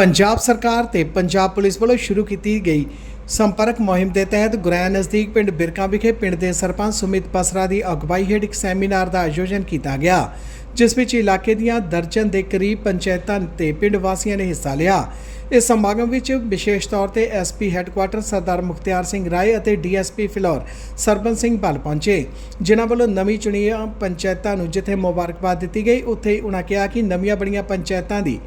ਪੰਜਾਬ ਸਰਕਾਰ ਤੇ ਪੰਜਾਬ ਪੁਲਿਸ ਵੱਲੋਂ ਸ਼ੁਰੂ ਕੀਤੀ ਗਈ ਸੰਪਰਕ ਮੁਹਿੰਮ ਦੇ ਤਹਿਤ ਗੁਰੈਆ ਨਜ਼ਦੀਕ ਪਿੰਡ ਬਿਰਕਾ ਵਿਖੇ ਪਿੰਡ ਦੇ ਸਰਪੰਚ ਸੁਮਿਤ ਪਸਰਾ ਦੀ ਅਗਵਾਈ ਹੇਠ ਇੱਕ ਸੈਮੀਨਾਰ ਦਾ ਆਯੋਜਨ ਕੀਤਾ ਗਿਆ, ਜਿਸ ਵਿੱਚ ਇਲਾਕੇ ਦੀਆਂ ਦਰਜਨ ਦੇ ਕਰੀਬ ਪੰਚਾਇਤਾਂ ਤੇ ਪਿੰਡ ਵਾਸੀਆਂ ਨੇ ਹਿੱਸਾ ਲਿਆ। ਇਸ ਸਮਾਗਮ ਵਿੱਚ ਵਿਸ਼ੇਸ਼ ਤੌਰ ਤੇ ਐਸਪੀ ਹੈੱਡਕੁਆਟਰ ਸਰਦਾਰ ਮੁਖਤਿਆਰ ਸਿੰਘ ਰਾਏ ਅਤੇ ਡੀਐਸਪੀ ਫਿਲੌਰ ਸਰਬਨ ਸਿੰਘ ਭੱਲ ਪਹੁੰਚੇ, ਜਿਨ੍ਹਾਂ ਵੱਲੋਂ ਨਵੀਂ ਚੁਣੀਆਂ ਪੰਚਾਇਤਾਂ ਨੂੰ ਜਿੱਥੇ ਮੁਬਾਰਕਬਾਦ ਦਿੱਤੀ ਗਈ, ਉੱਥੇ ਹੀ ਉਹਨਾਂ ਕਿਹਾ ਕਿ ਨਵੀਆਂ ਬਣੀਆਂ ਪੰਚਾਇਤਾਂ ਦੀ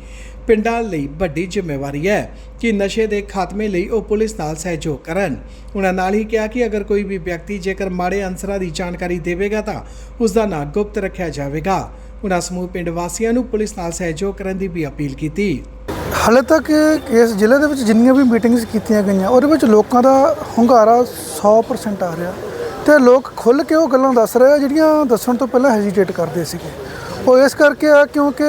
ਪਿੰਡਾਂ ਲਈ ਵੱਡੀ ਜ਼ਿੰਮੇਵਾਰੀ ਹੈ ਕਿ ਨਸ਼ੇ ਦੇ ਖਾਤਮੇ ਲਈ ਉਹ ਪੁਲਿਸ ਨਾਲ ਸਹਿਯੋਗ ਕਰਨ। ਉਹਨਾਂ ਨਾਲ ਹੀ ਕਿਹਾ ਕਿ ਅਗਰ ਕੋਈ ਵੀ ਵਿਅਕਤੀ ਜੇਕਰ ਮਾੜੇ ਅੰਸਰਾਂ ਦੀ ਜਾਣਕਾਰੀ ਦੇਵੇਗਾ ਤਾਂ ਉਸ ਦਾ ਨਾਂ ਗੁਪਤ ਰੱਖਿਆ ਜਾਵੇਗਾ। ਉਹਨਾਂ ਸਮੂਹ ਪਿੰਡ ਵਾਸੀਆਂ ਨੂੰ ਪੁਲਿਸ ਨਾਲ ਸਹਿਯੋਗ ਕਰਨ ਦੀ ਵੀ ਅਪੀਲ ਕੀਤੀ। ਹਾਲੇ ਤੱਕ ਇਸ ਜ਼ਿਲ੍ਹੇ ਦੇ ਵਿੱਚ ਜਿੰਨੀਆਂ ਵੀ ਮੀਟਿੰਗਸ ਕੀਤੀਆਂ ਗਈਆਂ, ਉਹਦੇ ਵਿੱਚ ਲੋਕਾਂ ਦਾ ਹੁੰਗਾਰਾ 100% ਆ ਰਿਹਾ ਤੇ ਲੋਕ ਖੁੱਲ੍ਹ ਕੇ ਉਹ ਗੱਲਾਂ ਦੱਸ ਰਹੇ ਆ ਜਿਹੜੀਆਂ ਦੱਸਣ ਤੋਂ ਪਹਿਲਾਂ ਹੈਜ਼ਿਟੇਟ ਕਰਦੇ ਸੀਗੇ। ਉਹ ਇਸ ਕਰਕੇ ਆ ਕਿਉਂਕਿ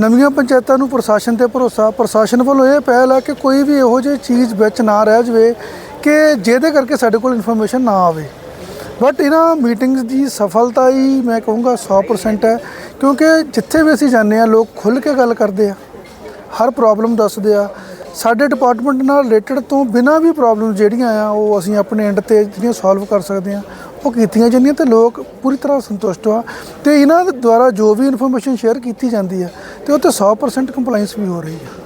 ਨਵੀਆਂ ਪੰਚਾਇਤਾਂ ਨੂੰ ਪ੍ਰਸ਼ਾਸਨ ਤੇ ਭਰੋਸਾ, ਪ੍ਰਸ਼ਾਸਨ ਵੱਲੋਂ ਇਹ ਪਹਿਲ ਆ ਕਿ ਕੋਈ ਵੀ ਇਹੋ ਜਿਹੀ ਚੀਜ਼ ਵਿੱਚ ਨਾ ਰਹਿ ਜਾਵੇ ਕਿ ਜਿਹਦੇ ਕਰਕੇ ਸਾਡੇ ਕੋਲ ਇਨਫੋਰਮੇਸ਼ਨ ਨਾ ਆਵੇ। ਬਟ ਇਹਨਾਂ ਮੀਟਿੰਗਸ ਦੀ ਸਫਲਤਾ ਹੀ ਮੈਂ ਕਹੂੰਗਾ 100% ਹੈ, ਕਿਉਂਕਿ ਜਿੱਥੇ ਵੀ ਅਸੀਂ ਜਾਂਦੇ ਆ ਲੋਕ ਖੁੱਲ੍ਹ ਕੇ ਗੱਲ ਕਰਦੇ ਆ, ਹਰ ਪ੍ਰੋਬਲਮ ਦੱਸਦੇ ਆ। ਸਾਡੇ ਡਿਪਾਰਟਮੈਂਟ ਨਾਲ ਰਿਲੇਟਡ ਤੋਂ ਬਿਨਾਂ ਵੀ ਪ੍ਰੋਬਲਮ ਜਿਹੜੀਆਂ ਆ, ਉਹ ਅਸੀਂ ਆਪਣੇ ਐਂਡ ਤੇ ਜਿਹੜੀਆਂ ਸੋਲਵ ਕਰ ਸਕਦੇ ਆ, ਉਹ ਕੀਤੀਆਂ ਜਾਂਦੀਆਂ ਤੇ ਲੋਕ ਪੂਰੀ ਤਰ੍ਹਾਂ ਸੰਤੁਸ਼ਟ ਆ। ਤੇ ਇਹਨਾਂ ਦੁਆਰਾ ਜੋ ਵੀ ਇਨਫੋਰਮੇਸ਼ਨ ਸ਼ੇਅਰ ਕੀਤੀ ਜਾਂਦੀ ਆ ਤੇ ਤੇ 100% ਕੰਪਲਾਈਂਸ ਵੀ ਹੋ ਰਹੀ ਹੈ।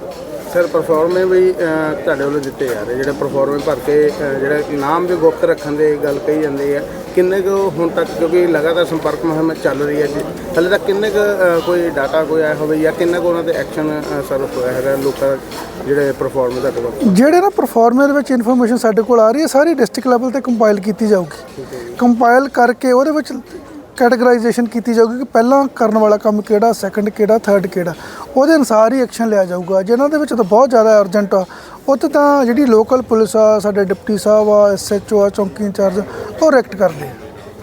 ਸਰ ਪਰਫਾਰਮੇ ਵੀ ਤੁਹਾਡੇ ਵੱਲੋਂ ਦਿੱਤੇ ਜਾ ਰਹੇ ਜਿਹੜੇ ਪਰਫਾਰਮੇ ਭਰ ਕੇ ਜਿਹੜਾ ਨਾਮ ਵੀ ਗੁਪਤ ਰੱਖਣ ਦੀ ਗੱਲ ਕਹੀ ਜਾਂਦੀ ਹੈ। ਕਿੰਨੇ ਕੁ ਹੁਣ ਤੱਕ ਕਿਉਂਕਿ ਲਗਾਤਾਰ ਸੰਪਰਕ ਮੁਹਿੰਮ ਚੱਲ ਰਹੀ ਹੈ ਜੀ ਹਲੇ ਤੱਕ ਕਿੰਨੇ ਕੁ ਕੋਈ ਡਾਟਾ ਕੋਈ ਆਇਆ ਹੋਵੇ ਜਾਂ ਕਿੰਨੇ ਕੁ ਉਹਨਾਂ ਦੇ ਐਕਸ਼ਨ ਸਰ ਹੋਇਆ ਹੈਗਾ ਲੋਕਾਂ ਜਿਹੜੇ ਪਰਫਾਰਮੇ ਤੁਹਾਡੇ ਕੋਲ ਜਿਹੜੇ ਨਾ ਪਰਫਾਰਮਰ ਦੇ ਵਿੱਚ ਇਨਫੋਰਮੇਸ਼ਨ ਸਾਡੇ ਕੋਲ ਆ ਰਹੀ ਹੈ ਸਾਰੀ ਡਿਸਟ੍ਰਿਕਟ ਲੈਵਲ ਤੇ ਕੰਪਾਈਲ ਕੀਤੀ ਜਾਊਗੀ। ਕੰਪਾਈਲ ਕਰਕੇ ਉਹਦੇ ਵਿੱਚ ਕੈਟਾਗਰਾਈਜੇਸ਼ਨ ਕੀਤੀ ਜਾਊਗੀ ਕਿ ਪਹਿਲਾਂ ਕਰਨ ਵਾਲਾ ਕੰਮ ਕਿਹੜਾ ਸੈਕੰਡ ਕਿਹੜਾ ਥਰਡ ਕਿਹੜਾ। ਉਹਦੇ ਅਨੁਸਾਰ ਹੀ ਐਕਸ਼ਨ ਲਿਆ ਜਾਊਗਾ। ਜਿਨ੍ਹਾਂ ਦੇ ਵਿੱਚ ਤਾਂ ਬਹੁਤ ਜ਼ਿਆਦਾ ਅਰਜੈਂਟ ਆ। ਉੱਥੇ ਤਾਂ ਜਿਹੜੀ ਲੋਕਲ ਪੁਲਿਸ ਆ ਸਾਡੇ ਡਿਪਟੀ ਸਾਹਿਬ ਆ ਐਸਐਚਓ ਆ ਚੌਂਕੀ ਇੰਚਾਰਜ ਉਹ ਰੈਕਟ ਕਰਦੇ ਆ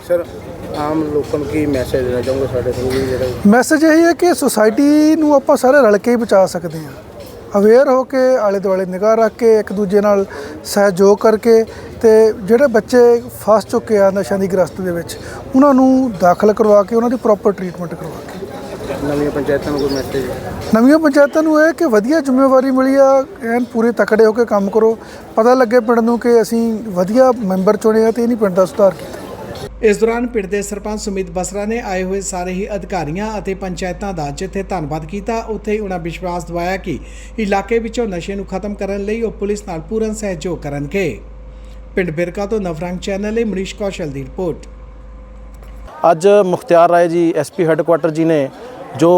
ਸਰ ਆਮ ਲੋਕਾਂ ਨੂੰ ਕੀ ਮੈਸੇਜ ਦੇਣਾ ਚਾਹੋਗੇ ਸਾਡੇ ਥਰੂ ਜਿਹੜੇ ਮੈਸੇਜ ਇਹ ਹੈ ਕਿ ਸੁਸਾਇਟੀ ਨੂੰ ਆਪਾਂ ਸਾਰੇ ਰਲ ਕੇ ਹੀ ਬਚਾ ਸਕਦੇ ਹਾਂ। ਅਵੇਅਰ ਹੋ ਕੇ ਆਲੇ ਦੁਆਲੇ ਨਿਗਾਹ ਰੱਖ ਕੇ ਇੱਕ ਦੂਜੇ ਨਾਲ ਸਹਿਯੋਗ ਕਰਕੇ ਤੇ ਜਿਹੜੇ ਬੱਚੇ ਫਸ ਚੁੱਕੇ ਆ ਨਸ਼ਿਆਂ ਦੀ ਗ੍ਰਸਤ ਦੇ ਵਿੱਚ ਉਹਨਾਂ ਨੂੰ ਦਾਖਲ ਕਰਵਾ ਕੇ ਉਹਨਾਂ ਦੀ ਪ੍ਰੋਪਰ ਟਰੀਟਮੈਂਟ ਕਰਵਾ ਕੇ। ਨਵੀਆਂ ਪੰਚਾਇਤਾਂ ਨੂੰ ਕੋਈ ਮੈਸੇਜ ਨਵੀਆਂ ਪੰਚਾਇਤਾਂ ਨੂੰ ਇਹ ਕਿ ਵਧੀਆ ਜ਼ਿੰਮੇਵਾਰੀ ਮਿਲੀ ਆ ਐਨ ਪੂਰੇ ਤਕੜੇ ਹੋ ਕੇ ਕੰਮ ਕਰੋ। ਪਤਾ ਲੱਗੇ ਪਿੰਡ ਨੂੰ ਕਿ ਅਸੀਂ ਵਧੀਆ ਮੈਂਬਰ ਚੁਣੇ ਆ ਤੇ ਇਹ ਨਹੀਂ ਪਿੰਡ ਦਾ ਸੁਧਾਰ ਕੀਤਾ। ਇਸ ਦੌਰਾਨ ਪਿੰਡ ਦੇ ਸਰਪੰਚ ਸੁਮਿਤ ਬਸਰਾ ਨੇ ਆਏ ਹੋਏ ਸਾਰੇ ਹੀ ਅਧਿਕਾਰੀਆਂ ਅਤੇ ਪੰਚਾਇਤਾਂ ਦਾ ਜਿੱਥੇ ਧੰਨਵਾਦ ਕੀਤਾ, ਉੱਥੇ ਹੀ ਉਹਨਾਂ ਵਿਸ਼ਵਾਸ ਦਿਵਾਇਆ ਕਿ ਇਲਾਕੇ ਵਿੱਚੋਂ ਨਸ਼ੇ ਨੂੰ ਖਤਮ ਕਰਨ ਲਈ ਉਹ ਪੁਲਿਸ ਨਾਲ ਪੂਰਨ ਸਹਿਯੋਗ ਕਰਨਗੇ। ਪਿੰਡ ਬਿਰਕਾ ਤੋਂ ਨਵਰੰਗ ਚੈਨਲ ਲਈ ਮਨੀਸ਼ ਕੌਸ਼ਲ ਦੀ ਰਿਪੋਰਟ। ਅੱਜ ਮੁਖਤਿਆਰ ਰਾਏ ਜੀ ਐਸਪੀ ਹੈੱਡਕੁਆਟਰ ਜੀ ਨੇ ਜੋ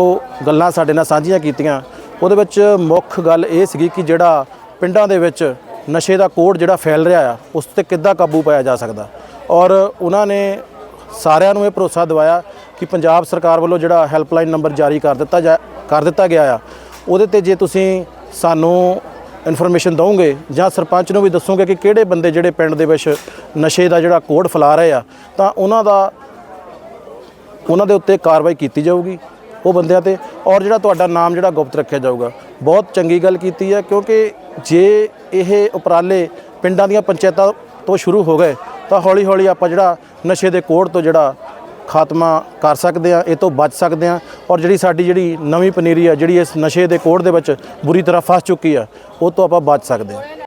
ਗੱਲਾਂ ਸਾਡੇ ਨਾਲ ਸਾਂਝੀਆਂ ਕੀਤੀਆਂ, ਉਹਦੇ ਵਿੱਚ ਮੁੱਖ ਗੱਲ ਇਹ ਸੀਗੀ ਕਿ ਜਿਹੜਾ ਪਿੰਡਾਂ ਦੇ ਵਿੱਚ ਨਸ਼ੇ ਦਾ ਕੋੜ ਜਿਹੜਾ ਫੈਲ ਰਿਹਾ ਆ, ਉਸ ਤੇ ਕਿੱਦਾਂ ਕਾਬੂ ਪਾਇਆ ਜਾ ਸਕਦਾ। ਔਰ ਉਹਨਾਂ ਨੇ ਸਾਰਿਆਂ ਨੂੰ ਇਹ ਭਰੋਸਾ ਦਿਵਾਇਆ ਕਿ ਪੰਜਾਬ ਸਰਕਾਰ ਵੱਲੋਂ ਜਿਹੜਾ ਹੈਲਪਲਾਈਨ ਨੰਬਰ ਜਾਰੀ ਕਰ ਦਿੱਤਾ ਜਾ ਕਰ ਦਿੱਤਾ ਗਿਆ ਆ, ਉਹਦੇ ਤੇ ਜੇ ਤੁਸੀਂ ਸਾਨੂੰ ਇਨਫੋਰਮੇਸ਼ਨ ਦਵੋਗੇ ਜਾਂ ਸਰਪੰਚ ਨੂੰ ਵੀ ਦੱਸੋਗੇ ਕਿ ਕਿਹੜੇ ਬੰਦੇ ਜਿਹੜੇ ਪਿੰਡ ਦੇ ਵਿੱਚ ਨਸ਼ੇ ਦਾ ਜਿਹੜਾ ਕੋਡ ਫੈਲਾ ਰਹੇ ਆ, ਤਾਂ ਉਹਨਾਂ ਦਾ ਉਹਨਾਂ ਦੇ ਉੱਤੇ ਕਾਰਵਾਈ ਕੀਤੀ ਜਾਊਗੀ ਉਹ ਬੰਦਿਆਂ ਤੇ। ਔਰ ਜਿਹੜਾ ਤੁਹਾਡਾ ਨਾਮ ਜਿਹੜਾ ਗੁਪਤ ਰੱਖਿਆ ਜਾਊਗਾ, ਬਹੁਤ ਚੰਗੀ ਗੱਲ ਕੀਤੀ ਹੈ ਕਿਉਂਕਿ ਜੇ ਇਹ ਉਪਰਾਲੇ ਪਿੰਡਾਂ ਦੀਆਂ ਪੰਚਾਇਤਾਂ ਤੋਂ ਸ਼ੁਰੂ ਹੋ ਗਏ ਤਾਂ ਹੌਲੀ ਹੌਲੀ ਆਪਾਂ ਜਿਹੜਾ ਨਸ਼ੇ ਦੇ ਕੋੜ ਤੋਂ ਜਿਹੜਾ ਖਾਤਮਾ ਕਰ ਸਕਦੇ ਆ ਇਹ ਤੋਂ ਬਚ ਸਕਦੇ ਆ ਔਰ ਜਿਹੜੀ ਸਾਡੀ ਜਿਹੜੀ ਨਵੀਂ ਪਨੀਰੀ ਆ, ਜਿਹੜੀ ਇਸ ਨਸ਼ੇ ਦੇ ਕੋੜ ਦੇ ਵਿੱਚ ਬੁਰੀ ਤਰ੍ਹਾਂ ਫਸ ਚੁੱਕੀ ਆ, ਉਹ ਤੋਂ ਆਪਾਂ ਬਚ ਸਕਦੇ ਆ